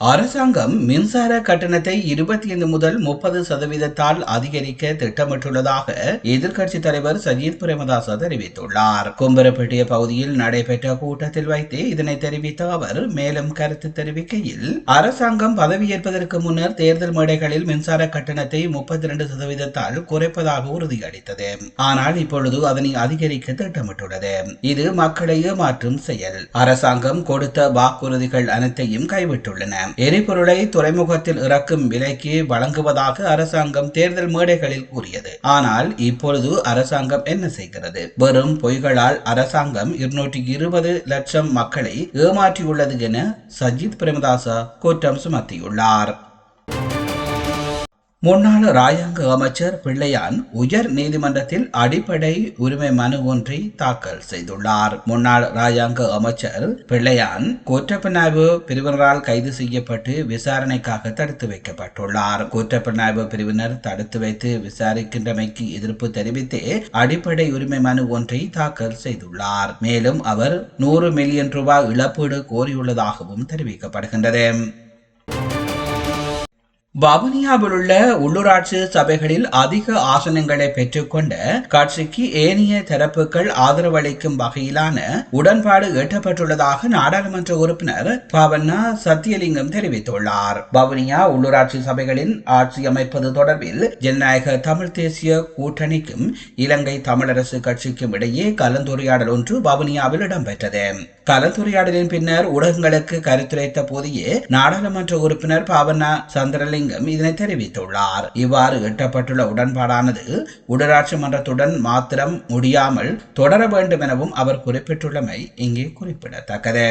அரசாங்கம் மின்சார கட்டணத்தை இருபத்தி ஐந்து முதல் முப்பது சதவீதத்தால் அதிகரிக்க திட்டமிட்டுள்ளதாக எதிர்க்கட்சித் தலைவர் சஜித் பிரேமதாச தெரிவித்துள்ளார். கும்பரப்பட்டிய பகுதியில் நடைபெற்ற கூட்டத்தில் வைத்து இதனை தெரிவித்த அவர் மேலும் கருத்து தெரிவிக்கையில் அரசாங்கம் பதவியேற்பதற்கு முன்னர் தேர்தல் மேடைகளில் மின்சார கட்டணத்தை முப்பத்தி இரண்டு சதவீதத்தால் குறைப்பதாக உறுதியளித்தது. ஆனால் இப்பொழுது அதனை அதிகரிக்க திட்டமிட்டுள்ளது. இது மக்களை ஏமாற்றும் செயல். அரசாங்கம் கொடுத்த வாக்குறுதிகள் அனைத்தையும் கைவிட்டுள்ளன. எரிபொருளை துறைமுகத்தில் இறக்கும் விலைக்கு வழங்குவதாக அரசாங்கம் தேர்தல் மேடைகளில் கூறியது. ஆனால் இப்பொழுது அரசாங்கம் என்ன செய்கிறது? வெறும் பொய்களால் அரசாங்கம் இருநூற்றி இருபது லட்சம் மக்களை ஏமாற்றியுள்ளது என சஜித் பிரேமதாசா குற்றம் சுமத்தியுள்ளார். முன்னாள் ராயாங்க அமைச்சர் பிள்ளையான் உயர் நீதிமன்றத்தில் அடிப்படை உரிமை மனு ஒன்றை தாக்கல் செய்துள்ளார். முன்னாள் ராஜாங்க அமைச்சர் பிள்ளையான் குற்றப்புலனாய்வு பிரிவினரால் கைது செய்யப்பட்டு விசாரணைக்காக தடுத்து வைக்கப்பட்டுள்ளார். குற்றப்புலனாய்வு பிரிவினர் தடுத்து வைத்து விசாரிக்கின்றமைக்கு எதிர்ப்பு தெரிவித்தே அடிப்படை உரிமை மனு ஒன்றை தாக்கல் செய்துள்ளார். மேலும் அவர் நூறு மில்லியன் ரூபாய் இழப்பீடு கோரியுள்ளதாகவும் தெரிவிக்கப்படுகின்றது. வவுனியாவில் உள்ள உள்ளூராட்சி சபைகளில் அதிக ஆசனங்களை பெற்றுக்கொண்ட கட்சிக்கு ஏனைய தரப்புகள் ஆதரவளிக்கும் வகையிலான உடன்பாடு எட்டப்பட்டுள்ளதாக நாடாளுமன்ற உறுப்பினர் பவன்னா சத்தியலிங்கம் தெரிவித்துள்ளார். வவுனியா உள்ளூராட்சி சபைகளின் ஆட்சி அமைப்பது தொடர்பில் ஜனநாயக தமிழ் தேசிய கூட்டணிக்கும் இலங்கை தமிழரசு கட்சிக்கும் இடையே கலந்துரையாடல் ஒன்று வவுனியாவில் இடம்பெற்றது. கலந்துரையாடலின் பின்னர் ஊடகங்களுக்கு கருத்துரைத்த போதையே நாடாளுமன்ற உறுப்பினர் பாவண்ணா சந்திரலிங்கம் இதனை தெரிவித்துள்ளார். இவ்வாறு எட்டப்பட்டுள்ள உடன்பாடானது உள்ளாட்சி மன்றத்துடன் மாத்திரம் முடியாமல் தொடர வேண்டும் எனவும் அவர் குறிப்பிட்டுள்ளமை இங்கே குறிப்பிடத்தக்கது.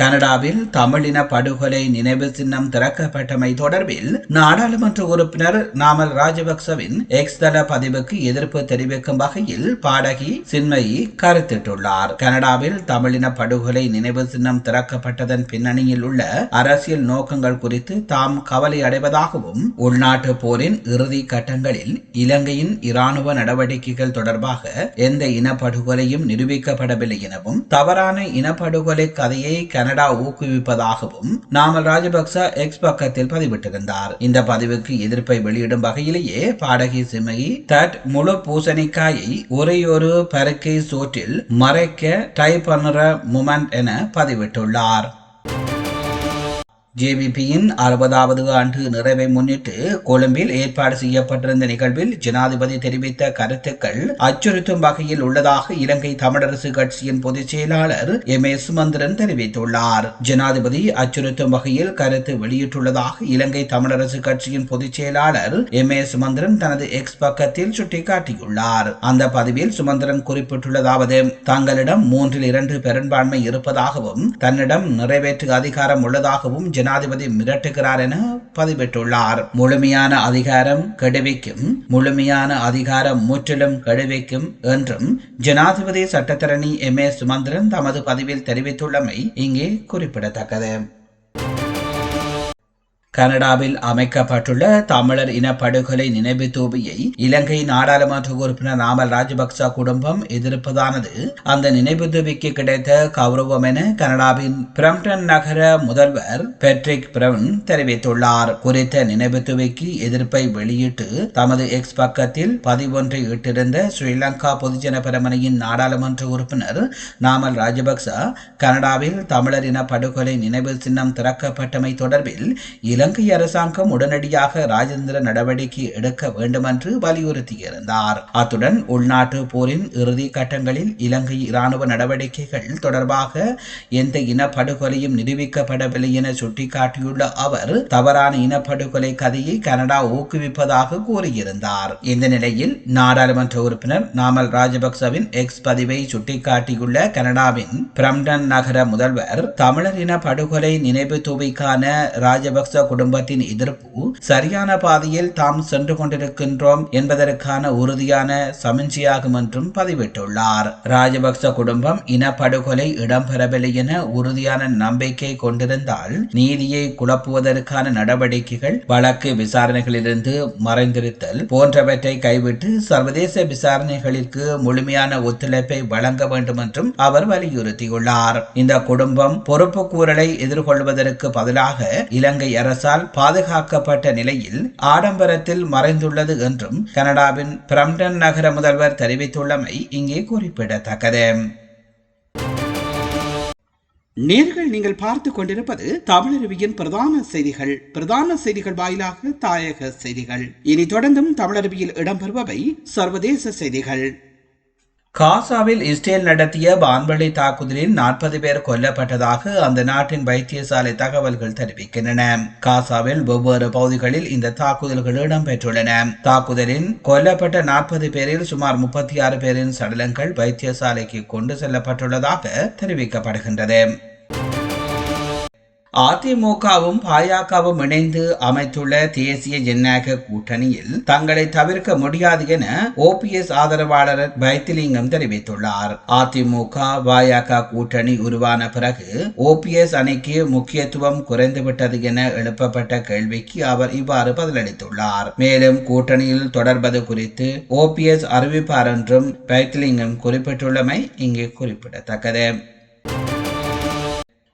கனடாவில் தமிழின படுகொலை நினைவு சின்னம் திறக்கப்பட்டமை தொடர்பில் நாடாளுமன்ற உறுப்பினர் நாமல் ராஜபக்சவின் எக்ஸ் தள பதிவுக்கு எதிர்ப்பு தெரிவிக்கும் வகையில் பாடகி சின்மயி கருத்திட்டுள்ளார். கனடாவில் தமிழின படுகொலை நினைவு சின்னம் திறக்கப்பட்டதன் பின்னணியில் உள்ள அரசியல் நோக்கங்கள் குறித்து தாம் கவலை அடைவதாகவும் உள்நாட்டு போரின் இறுதி கட்டங்களில் இலங்கையின் இராணுவ நடவடிக்கைகள் தொடர்பாக எந்த இனப்படுகொலையும் நிரூபிக்கப்படவில்லை எனவும் தவறான இனப்படுகொலை கதையை கனடா ஊக்குவிப்பதாகவும் நாமல் ராஜபக்ச எக்ஸ் பக்கத்தில் பதிவிட்டிருந்தார். இந்த பதிவுக்கு எதிர்ப்பை வெளியிடும் வகையிலேயே பாடகி சிமகி தட் முழு பூசணிக்காயை ஒரேயொரு பருக்கை சோற்றில் மறைக்க டைப் பண்ணுற முமெண்ட் என பதிவிட்டுள்ளார். ஜேவிபியின் அறுபதாவது ஆண்டு நிறைவை முன்னிட்டு கொழும்பில் ஏற்பாடு செய்யப்பட்டிருந்த நிகழ்வில் ஜனாதிபதி தெரிவித்த கருத்துக்கள் அச்சுறுத்தும் வகையில் உள்ளதாக இலங்கை தமிழரசு கட்சியின் பொதுச் செயலாளர் எம் ஏ சுமந்திரன் தெரிவித்துள்ளார். ஜனாதிபதி அச்சுறுத்தும் வகையில் கருத்து வெளியிட்டுள்ளதாக இலங்கை தமிழரசு கட்சியின் பொதுச் செயலாளர் எம் ஏ சுமந்திரன் தனது எக்ஸ் பக்கத்தில் சுட்டிக்காட்டியுள்ளார். அந்த பதிவில் சுமந்திரன் குறிப்பிட்டுள்ளதாவது தங்களிடம் மூன்றில் இரண்டு பெரும்பான்மை இருப்பதாகவும் தன்னிடம் நிறைவேற்று அதிகாரம் உள்ளதாகவும் ஜனாதிபதி மிரட்டுகிறார் என பதிவிட்டுள்ளார். முழுமையான அதிகாரம் கெடுவிக்கும் முழுமையான அதிகாரம் முற்றிலும் கெடுவிக்கும் என்றும் ஜனாதிபதி சட்டத்தரணி எம் ஏ சுமந்திரன் தமது பதிவில் தெரிவித்துள்ளமை இங்கே குறிப்பிடத்தக்கது. கனடாவில் அமைக்கப்பட்டுள்ள தமிழர் இனப்படுகொலை நினைவு தூபியை இலங்கை நாடாளுமன்ற உறுப்பினர் நாமல் ராஜபக்ச குடும்பம் எதிர்ப்பதானது. அந்த நினைவு தூபிக்கு கிடைத்த கௌரவம் என கனடாவின் பிரம்டன் நகர முதல்வர் பெட்ரிக் பிரவுன் தெரிவித்துள்ளார். குறித்த நினைவு தூபிக்கு எதிர்ப்பை வெளியிட்டு தமது எக்ஸ் பக்கத்தில் பதிவொன்றை இட்டிருந்த ஸ்ரீலங்கா பொதுஜன பெருமனையின் நாடாளுமன்ற உறுப்பினர் நாமல் ராஜபக்ச கனடாவில் தமிழர் இன படுகொலை நினைவு சின்னம் திறக்கப்பட்டமை தொடர்பில் இலங்கை அரசாங்கம் உடனடியாக ராஜேந்திர நடவடிக்கை எடுக்க வேண்டுமென்று வலியுறுத்தியிருந்தார். அத்துடன் உள்நாட்டு போரின் இறுதி கட்டங்களில் இலங்கை இராணுவ நடவடிக்கைகள் தொடர்பாக எந்த இனப்படுகொலையும் நிரூபிக்கப்படவில்லை என சுட்டிக்காட்டியுள்ள அவர் தவறான இனப்படுகொலை கதையை கனடா ஊக்குவிப்பதாக கூறியிருந்தார். இந்த நிலையில் நாடாளுமன்ற உறுப்பினர் நாமல் ராஜபக்சவின் எக்ஸ் பதிவை சுட்டிக்காட்டியுள்ள கனடாவின் பிரம்டன் நகர முதல்வர் தமிழர் இன படுகொலை நினைவு தூவிக்கான ராஜபக்ச குடும்பத்தின் எதிர்ப்பு சரியான பாதையில் தாம் சென்று கொண்டிருக்கின்றோம் என்பதற்கான உறுதியான சமிஞ்சியாகும் என்றும் பதிவிட்டுள்ளார். ராஜபக்ச குடும்பம் இனப்படுகொலை இடம்பெறவில்லை என உறுதியான நம்பிக்கை கொண்டிருந்தால் நீதியை குழப்புவதற்கான நடவடிக்கைகள் வழக்கு விசாரணைகளிலிருந்து மறைந்திருத்தல் போன்றவற்றை கைவிட்டு சர்வதேச விசாரணைகளிற்கு முழுமையான ஒத்துழைப்பை வழங்க வேண்டும் என்றும் அவர் வலியுறுத்தியுள்ளார். இந்த குடும்பம் பொறுப்பு கூறலை எதிர்கொள்வதற்கு பதிலாக இலங்கை அரசு அரசால் பாதுகாக்கப்பட்ட நிலையில் ஆடம்பரத்தில் மறைந்துள்ளது என்றும் கனடாவின் பிரம்டன் நகர முதல்வர் தெரிவித்துள்ளமை இங்கே குறிப்பிடத்தக்கது. நேர்கள் நீங்கள் பார்த்து கொண்டிருப்பது தமிழருவியின் பிரதான செய்திகள். பிரதான செய்திகள் வாயிலாக தாயக செய்திகள். இனி தொடர்ந்தும் தமிழருவியில் இடம்பெறுபவை சர்வதேச செய்திகள். காசாவில் இஸ்ரேல் நடத்திய வான்வழி தாக்குதலில் நாற்பது பேர் கொல்லப்பட்டதாக அந்த நாட்டின் வைத்தியசாலை தகவல்கள் தெரிவிக்கின்றன. காசாவில் வெவ்வேறு பகுதிகளில் இந்த தாக்குதல்கள் இடம்பெற்றுள்ளன. தாக்குதலில் கொல்லப்பட்ட நாற்பது பேரில் சுமார் முப்பத்தி ஆறு பேரின் சடலங்கள் வைத்தியசாலைக்கு கொண்டு செல்லப்பட்டுள்ளதாக தெரிவிக்கப்படுகின்றது. அதிமுகவும் பாஜகவும் இணைந்து அமைத்துள்ள தேசிய ஜனநாயக கூட்டணியில் தங்களை தவிர்க்க முடியாது என ஓபிஎஸ் ஆதரவாளர் வைத்திலிங்கம் தெரிவித்துள்ளார். அதிமுக பாஜக கூட்டணி உருவான பிறகு ஓபிஎஸ் அணிக்கு முக்கியத்துவம் குறைந்துவிட்டது என எழுப்பப்பட்ட கேள்விக்கு அவர் இவ்வாறு பதிலளித்துள்ளார். மேலும் கூட்டணியில் தொடர்பது குறித்து ஓபிஎஸ் அறிவிப்பார் என்றும் வைத்திலிங்கம் குறிப்பிட்டுள்ளமை இங்கே குறிப்பிடத்தக்கது.